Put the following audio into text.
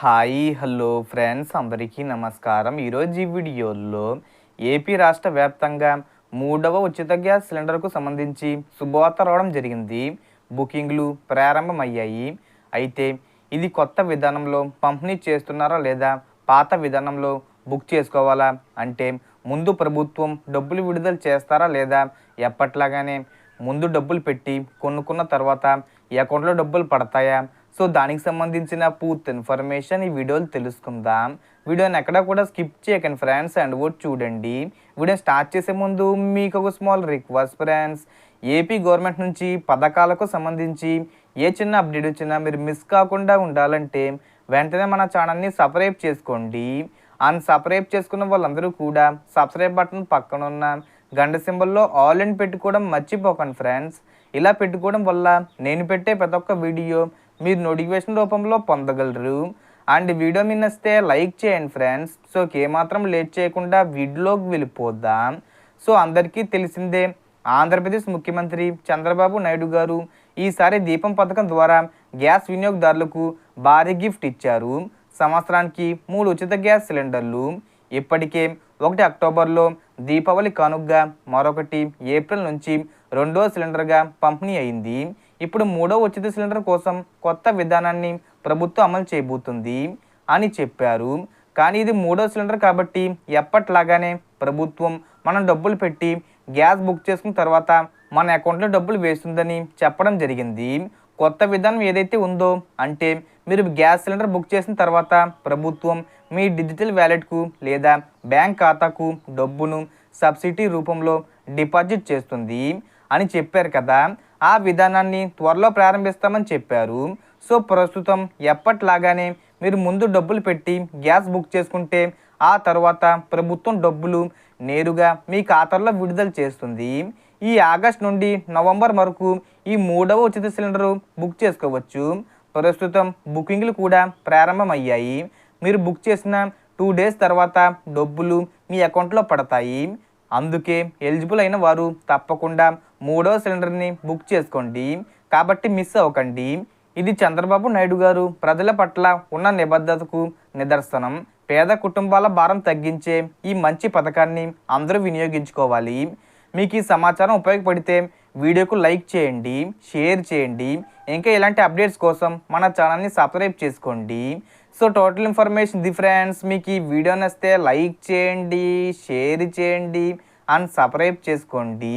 Hi hello friends అందరికీ నమస్కారం. ఈరోజు ఈ వీడియోలో ఏపీ రాష్ట్ర వ్యాప్తంగా మూడవ ఉచిత గ్యాస్ సిలిండర్కు సంబంధించి శుభవార్త రావడం జరిగింది. బుకింగ్లు ప్రారంభమయ్యాయి. అయితే ఇది కొత్త విధానంలో పంపిణీ చేస్తున్నారా లేదా పాత విధానంలో బుక్ చేసుకోవాలా అంటే ముందు ప్రభుత్వం డబ్బులు విడుదల చేస్తారా లేదా ఎప్పట్లాగానే ముందు డబ్బులు పెట్టి కొనుక్కున్న తర్వాత అకౌంట్లో డబ్బులు పడతాయా సో దానికి సంబంధించిన పూర్తి ఇన్ఫర్మేషన్ ఈ వీడియోలు తెలుసుకుందాం. వీడియోని ఎక్కడ కూడా స్కిప్ చేయకండి ఫ్రెండ్స్ అండ్ కూడా చూడండి. వీడియో స్టార్ట్ చేసే ముందు మీకు ఒక small request friends. AP government నుంచి పథకాలకు సంబంధించి ఏ చిన్న అప్డేట్ వచ్చినా మీరు మిస్ కాకుండా ఉండాలంటే వెంటనే మన ఛానల్ని సబ్స్క్రైబ్ చేసుకోండి. అండ్ సబ్స్క్రైబ్ చేసుకున్న వాళ్ళందరూ కూడా సబ్స్క్రైబ్ బటన్ పక్కన ఉన్న గంట సింబల్లో ఆల్ ఇన్ పెట్టుకోవడం మర్చిపోకండి ఫ్రెండ్స్. ఇలా పెట్టుకోవడం వల్ల నేను పెట్టే ప్రతి ఒక్క వీడియో మీరు నోటిఫికేషన్ రూపంలో పొందగలరు. అండ్ వీడియో మీ నచ్చితే లైక్ చేయండి ఫ్రెండ్స్. సో ఏమాత్రం లేట్ చేయకుండా వీడియోలోకి వెళ్ళిపోద్దాం సో అందరికీ తెలిసిందే ఆంధ్రప్రదేశ్ ముఖ్యమంత్రి చంద్రబాబు నాయుడు గారు ఈసారి దీపం పథకం ద్వారా గ్యాస్ వినియోగదారులకు భారీ గిఫ్ట్ ఇచ్చారు. సంవత్సరానికి మూడు ఉచిత గ్యాస్ సిలిండర్లు. ఇప్పటికే ఒకటి అక్టోబర్లో దీపావళి కానుగ్గా మరొకటి ఏప్రిల్ నుంచి రెండో సిలిండర్గా పంపిణీ అయింది. ఇప్పుడు మూడో ఉచిత సిలిండర్ కోసం కొత్త విధానాన్ని ప్రభుత్వం అమలు చేయబోతుంది అని చెప్పారు. కానీ ఇది మూడో సిలిండర్ కాబట్టి ఎప్పట్లాగానే ప్రభుత్వం మనం డబ్బులు పెట్టి గ్యాస్ బుక్ చేసుకున్న తర్వాత మన అకౌంట్లో డబ్బులు వేస్తుందని చెప్పడం జరిగింది. కొత్త విధానం ఏదైతే ఉందో అంటే మీరు గ్యాస్ సిలిండర్ బుక్ చేసిన తర్వాత ప్రభుత్వం మీ డిజిటల్ వ్యాలెట్కు లేదా బ్యాంక్ ఖాతాకు డబ్బును సబ్సిడీ రూపంలో డిపాజిట్ చేస్తుంది అని చెప్పారు కదా. ఆ విధానాన్ని త్వరలో ప్రారంభిస్తామని చెప్పారు. సో ప్రస్తుతం ఎప్పట్లాగానే మీరు ముందు డబ్బులు పెట్టి గ్యాస్ బుక్ చేసుకుంటే ఆ తర్వాత ప్రభుత్వం డబ్బులు నేరుగా మీ ఖాతాలో విడుదల చేస్తుంది. ఈ ఆగస్ట్ నుండి నవంబర్ వరకు ఈ మూడవ ఉచిత సిలిండర్ బుక్ చేసుకోవచ్చు. ప్రస్తుతం బుకింగ్లు కూడా ప్రారంభమయ్యాయి. మీరు బుక్ చేసిన టూ డేస్ తర్వాత డబ్బులు మీ అకౌంట్లో పడతాయి. అందుకే ఎలిజిబుల్ అయిన వారు తప్పకుండా మూడో సిలిండర్ని బుక్ చేసుకోండి. కాబట్టి మిస్ అవ్వకండి. ఇది చంద్రబాబు నాయుడు గారు ప్రజల పట్ల ఉన్న నిబద్ధతకు నిదర్శనం. పేద కుటుంబాల భారం తగ్గించే ఈ మంచి పథకాన్ని అందరూ వినియోగించుకోవాలి. మీకు ఈ సమాచారం ఉపయోగపడితే వీడియోకు లైక్ చేయండి షేర్ చేయండి. ఇంకా ఇలాంటి అప్డేట్స్ కోసం మన ఛానల్ని సబ్స్క్రైబ్ చేసుకోండి. So total information the friends మీకు ఈ వీడియో నచ్చితే లైక్ చేయండి షేర్ చేయండి అండ్ సబ్స్క్రైబ్ చేసుకోండి.